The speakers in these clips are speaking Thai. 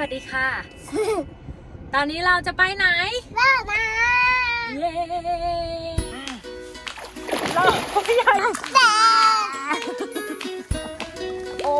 วัสดีค่ะ ตอนนี้เราจะไปไหนเลิกนะเย้เราผู้ใหญ่แต่โอ้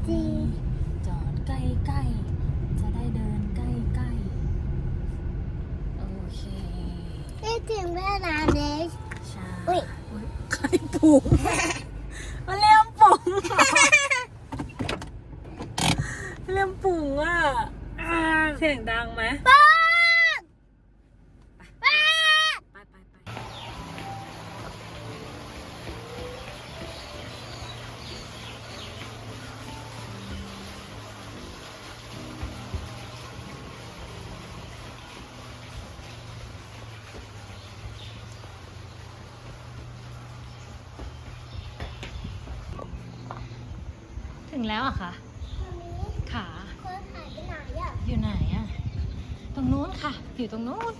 ดไหนดีจอดใกล้ๆ จะได้เดินใกล้ๆ โอเคได้ถึงเวลาเลยใช่อุ๊ยอุ๊ยใครปุ๋ ถึงแล้วเหรอะคะขาคนหายไปไหนอะอยู่ไหนอะตรงนู้นค่ะ อยู่ตรงนู้น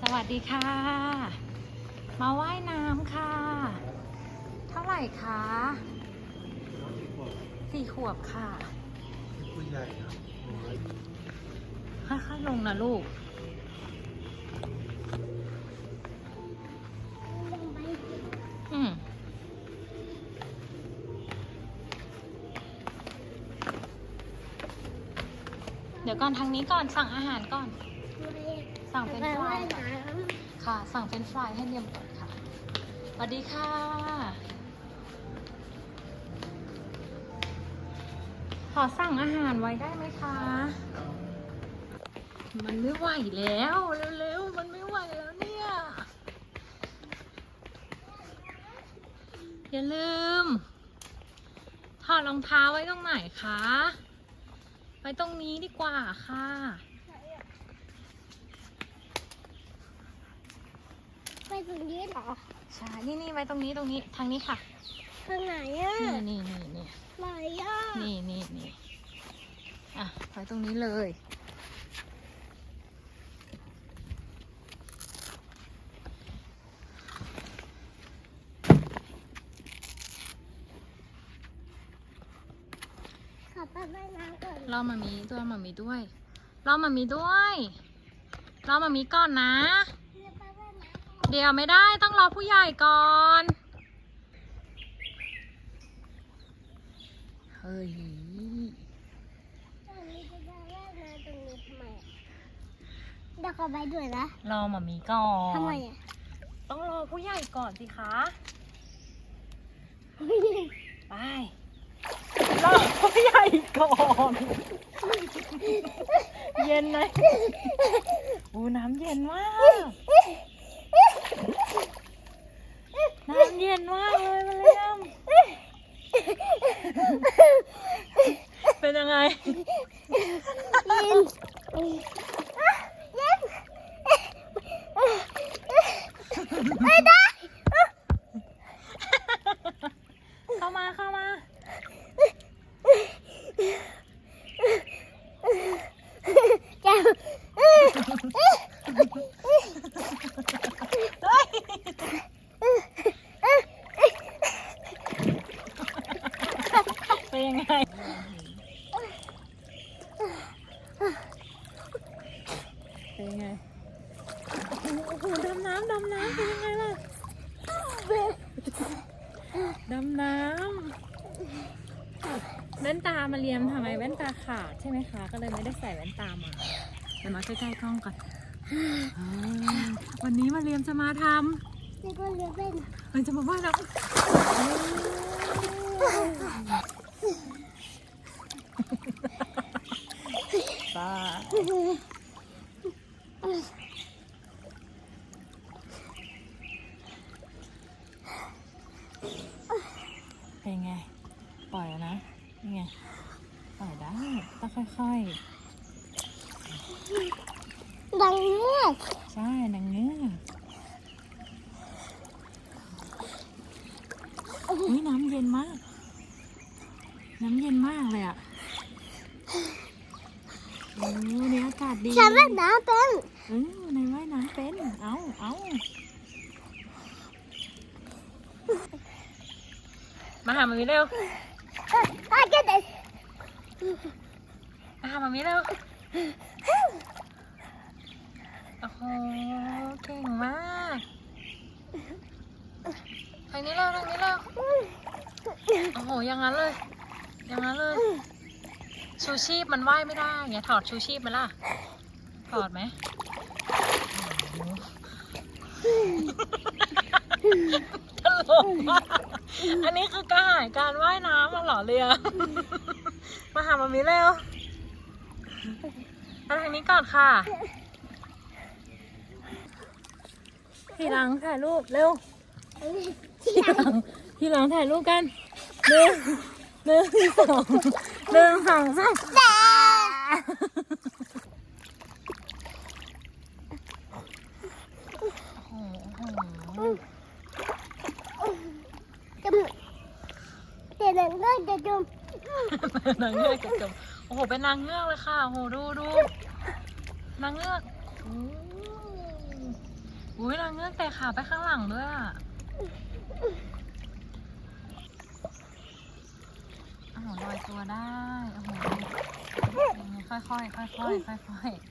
สวัสดีค่ะ มาว่ายน้ำค่ะ เท่าไหร่คะสี่ขวบค่ะผู้ใหญ่ครับค่อยๆลงนะลูก ยวก่อนทางนี้ก่อนสั่งอาหารก่อน สั่งเป็นฟรายค่ะ สั่งเป็นฟรายให้เนียมก่อนค่ะสวัสดีค่ะ ขอสั่งอาหารไว้ได้ไหมคะ มันไม่ไหวแล้วเร็วๆมันไม่ไหวแล้วเนี่ยอย่าลืมถอดรองเท้าไว้ตรงไหนคะ ไว้ตรงนี้ดีกว่าค่ะำไปตรงนี้เหรอใช่ นี่นี่ไว้ตรงนี้ตรงนี้ทางนี้ค่ะ ทางไหนอะนี่นี่นี่นี่ไหนอะนี่นี่นี่อะไว้ตรงนี้เลย ขอไปว่ายน้ำก่อน รอมามี ด้วยมามีด้วยรอมามีด้วยรอมามีก่อนนะไปว่ายน้ำเดี๋ยวไม่ได้ต้องรอผู้ใหญ่ก่อนเฮ้ยตรงนี้จะไปว่ายน้ำตรงนี้ทำไมอะเดี๋ยวขอไปด้วยนะรอมามีก่อนทำไมอะต้องรอผู้ใหญ่ก่อนสิคะไป รอใหญ่ก่อน เย็นเลยอู้น้ำเย็นมาก น้ำเย็นมากเลยมาเรียมเป็นยังไงไม่ได้เข้ามาเข้ามา Yeah. เดี๋ยวมาใกล้ๆกล้องก่อนอ่าวันนี้มาเรียมจะมาทนี่ก็เลี้ยงเป็นำมันจะมาว่าเราป้า เป็นไง ปล่อยแล้วนะเป็นไง ปล่อยได้ต้องค่อยๆดังเงือกใช่นางเงือกอุ้ยน้ำเย็นมาก น้ำเย็นมากเลยอะโอ้เนี่ยอากาศดีฉันว่ายน้ำเป็นเออในว่ายน้ำเป็น เอาเอามาหามามิเร็วอาเกเดมาหามามิเร็ว โอ้เก่งมากทางนี้เร็วทางนี้เร็วโอ้โหอยังงั้นเลย อยังงั้นเลย ชูชีพมันว่ายไม่ได้ไงถอดชูชีพไหมล่ะ ถอดไหมตลกมากอันนี้คือการหายการว่ายน้ำมาเหรอเรียมาหามามิเร็วมาทางนี้ก่อนค่ะ ทีหลังถ่ายรูปเร็วทีหลังทีหลังถ่ายรูปกันหนึ่งหนึ่งสองหนึ่งสองสามโอ้โหจะเดี๋ยวนั้นก็จะจมนางเงือกจะจมโอ้โห เป็นนางเงือกเลยค่ะ โอ้โห ดูดูนางเงือกโอ้อุ้ยนางเงือกแต่ขาไปข้างหลังด้วยอะโอ้โหลอยตัวได้โอ้โหค่อยๆค่อยๆค่อยๆค่อยๆ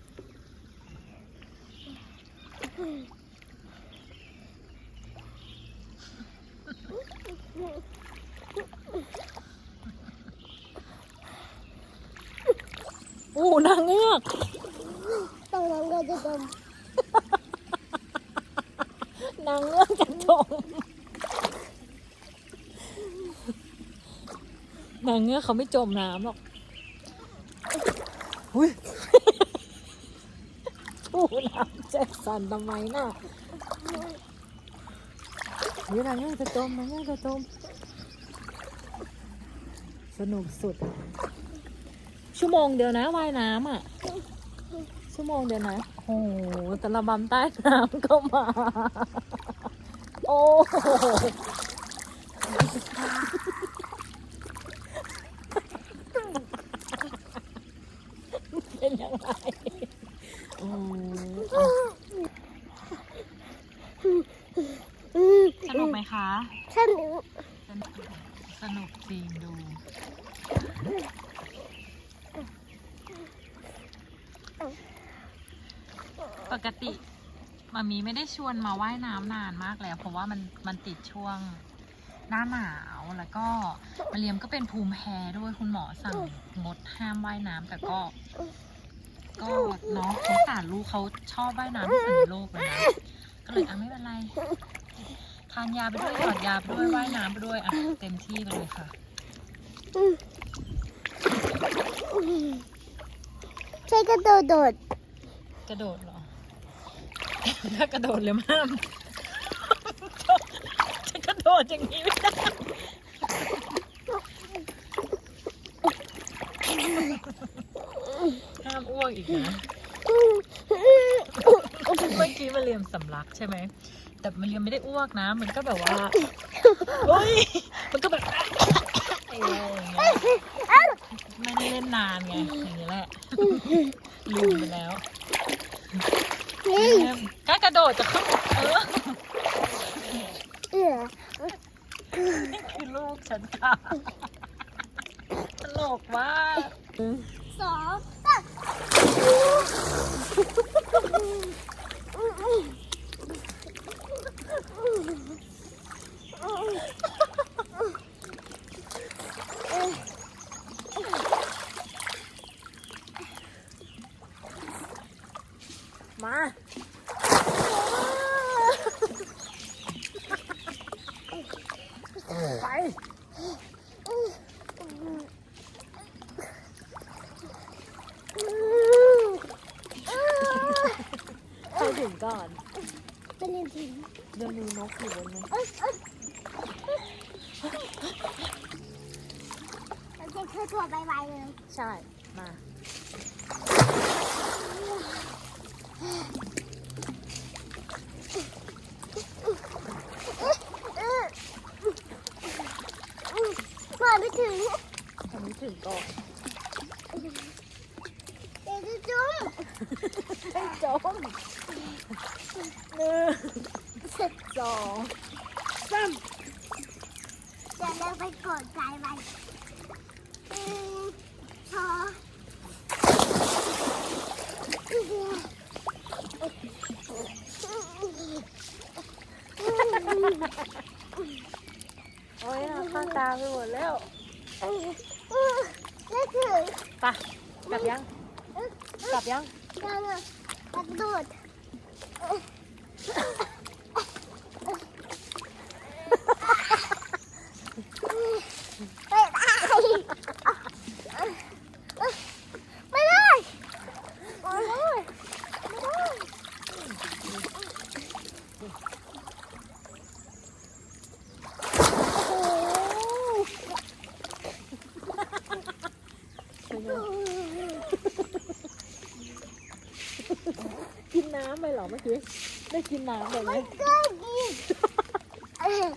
อู้นางเงือกตรงนั้นก็จะจม นางเงือกจะจมนางเงือกเขาไม่จมน้ำหรอกอุ้ยชูน้ำแจ็คสันทำไมน่ะอุ้ยนางเงือกจะจมนางเงือกจะจมสนุกสุด ชั่วโมงเดียวนะว่ายน้ำอะ ชั่วโมงเดียวนะ โอ้โหแต่ระบำใต้น้ำก็มา โอ้เป็นยังไงสนุกไหมคะสนุกสนุกจริงดูปกติ มามีไม่ได้ชวนมาว่ายน้ำนานมากแล้ว เพราะว่ามันมันติดช่วงหน้าหนาวแล้วก็มาเรียมก็เป็นภูมิแพ้ด้วยคุณหมอสั่งงดห้ามว่ายน้ำแต่ก็ ก็เนาะสงสารลูกเขาชอบว่ายน้ำที่สุดในโลกเลยนะก็เลยอะไม่เป็นไรทานยาไปด้วยหยอดยาไปด้วยว่ายน้ำไปด้วยอะเต็มที่ไปเลยค่ะใช่กระโดดโดดกระโดดเหรอ ถ้ากระโดดเลยมั่มจะกระโดดอย่างนี้ไม่ได้ห้ามอ้วกอีกนะเมื่อกี้มาเรียมสำลักใช่ไหม แต่มันยังไม่ได้อ้วกนะ มันก็แบบว่าเฮ้ยมันก็แบบไรอย่างเงี้ยไม่ได้เล่นนานไงอย่างนี้แหละลืมไปแล้ว นี่กล้ากระโดดจะขึ้นเออเออนี่คือลูกฉันค่ะตลกมากสองสาม Oh! ึงก่อนเด็กจุ้มไม่จมหนึ่งสองสามจะเลิกไปกดใจไปหนึ่งสองโอ้ยข้างตาไปหมดแล้ว ไปะกลับยังกลับยังการกระโดดไม่ได้ไม่ได้ไม่ได้ไม่ได้โอ้โห กินน้ำไป เหรอเมื่อกี้ ได้กินน้ำไปไหมไม่ได้กินเออ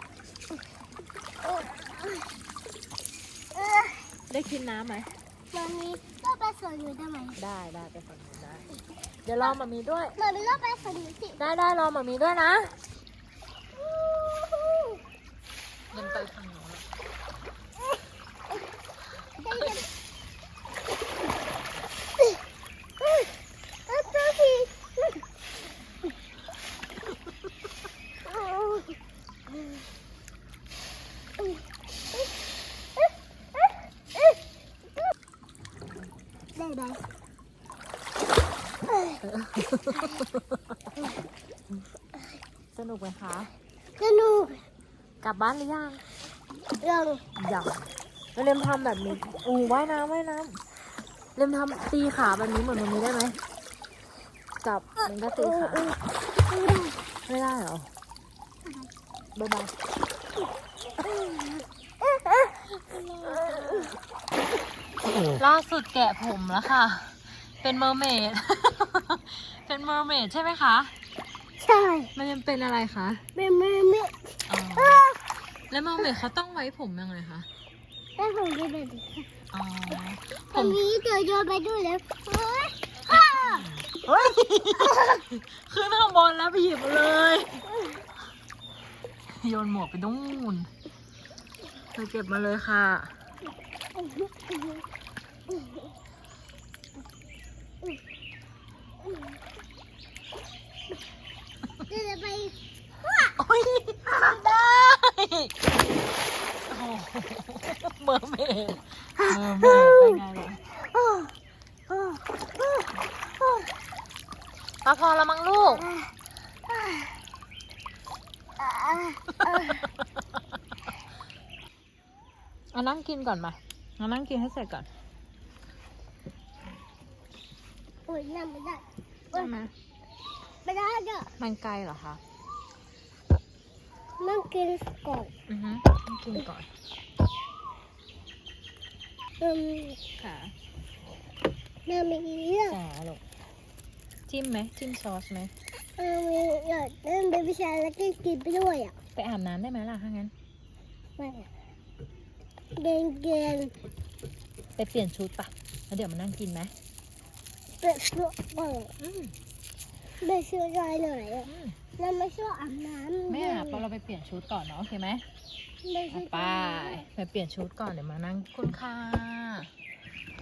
เออได้กินน้ำไหมตอนนี้ก็ไปสวนอยู่ทำไมได้ได้ไปฝั่งนู้นได้ เดี๋ยวรอมามีด้วย มาเป็นรอบไปสวนอยู่สิได้ได้รอมามีด้วยนะเดินไปฝั่งนู้น ได้ยินเออตัวพี่ได้ไหม สนุกไหมคะสนุกกลับบ้านหรือยังยังยังแล้วเรมทำแบบนี้อู้ว่ายน้ำว่ายน้ำเรมทำตีขาแบบนี้เหมือนมันนี้ได้ไหมจับมันก็ตีขาไม่ได้เหรอบ๊ายบายล่าสุดแกะผมแล้วค่ะ เป็นเมอร์เมด เป็นเมอร์เมดใช่ไหมคะ ใช่มันยังเป็นอะไรคะไม่ไม่ไม่อ๋อแล้วเมอร์เมดเขาต้องไว้ผมยังไงคะได้ผมได้แบบนี้อ๋อผตอนมนี้เจอโยนไปด้วยแล้วเฮ้ยฮ่าเฮ้ยขึ้นข้างบนแล้วไปหยิบมาเลย โยนหมวกไปนู่นไปเก็บมาเลยค่ะ เดี๋ยวจะไป โอ้ยได้โอ้โห เมอร์เมดเมอร์เมดเป็นไงล่ะโอ้โอ้โอ้โอ้ปลาพอแล้วมั้งลูกอาอ่าอ่าเอานั่งกินก่อนมาเอานั่งกินให้เสร็จก่อนโอ้ยนั่งไม่ได้ ใช่ไหมไม่ได้เด้อมันไกลเหรอคะ นั่งกินก่อนอือฮึนั่งกินก่อนอืมค่ะนั่งไม่ดีเรื่องจ๋าลูกจิ้มไหมจิ้มซอสไหมเออมีอยากเล่นเบบี้ชายแล้วก็กินไปด้วยอะไปอาบน้ำได้ไหมล่ะถ้างั้นไม่อะเกนเกนไปเปลี่ยนชุดปะแล้วเดี๋ยวมานั่งกินไหมเป็ดชุดเปิดอืมเป็ดชุดลายหน่อยอะ อืม แล้วไม่ชอบอาบน้ำไม่อาบเพราะเราไปเปลี่ยนชุดก่อนเนาะโอเคไหมไม่ใช่ไปไปเปลี่ยนชุดก่อนเดี๋ยวมานั่งคุณค่ะ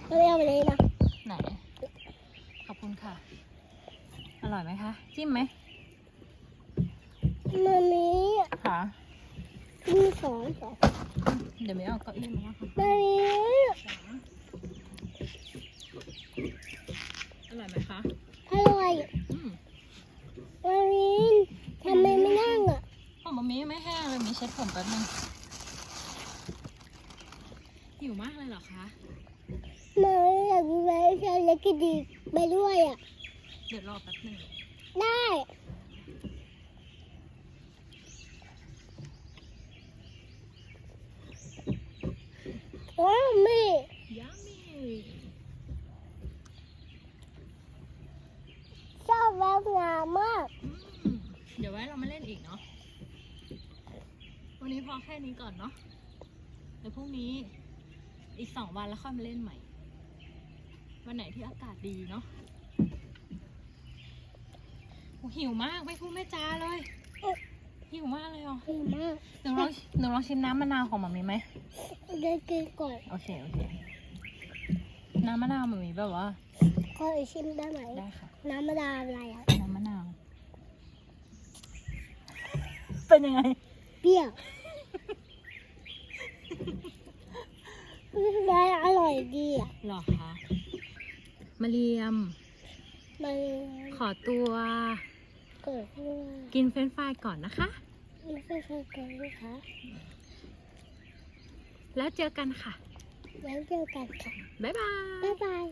ไม่เอาไปเลยนะไหนขอบคุณค่ะ อร่อยไหมคะ จิ้มไหมมันมีค่ะมีสองสองเดี๋ยวไม่เอาเก้าอี้มาแล้วค่ะมันมีอร่อยไหมคะอร่อย อืมมันมีทำไมไม่นั่งอะผมมันมีไม่แห้งเลยมีเช็ดผมแป๊บนึงหิวมากเลยเหรอคะมันอยากไปใช้เล็กก็ดีไปด้วยอะ เดี๋ยวรอแป๊บนึงได้โอ้ไม่ยามี ช อบแบบงามมากอืมเดี๋ยวไว้เรามาเล่นอีกเนาะ วันนี้พอแค่นี้ก่อนเนาะ เดี๋ยวพรุ่งนี้อีกสองวันแล้วค่อยมาเล่นใหม่ วันไหนที่อากาศดีเนาะหิวมากไม่พูดไม่จาเลย หิวมากเลยเหรอหิวมากหนูลองหนูลองชิมน้ำมะนาวของหมามีไหมเดินกินก่อน โอเค โอเค น้ำมะนาวหมามีแบบว่า ก็ชิมได้ไหม ได้ค่ะ น้ำมะนาวอะไรอะ น้ำมะนาว เป็นยังไง เปรี้ยวได้อร่อยดีอะหรอคะมาเรียม มันขอตัวเกิดขึ้นกินเฟรนช์ฟรายก่อนนะคะ ไม่ใช่เคยเกิดนะคะแล้วเจอกันค่ะแล้วเจอกันค่ะ บ๊ายบาย บ๊ายบาย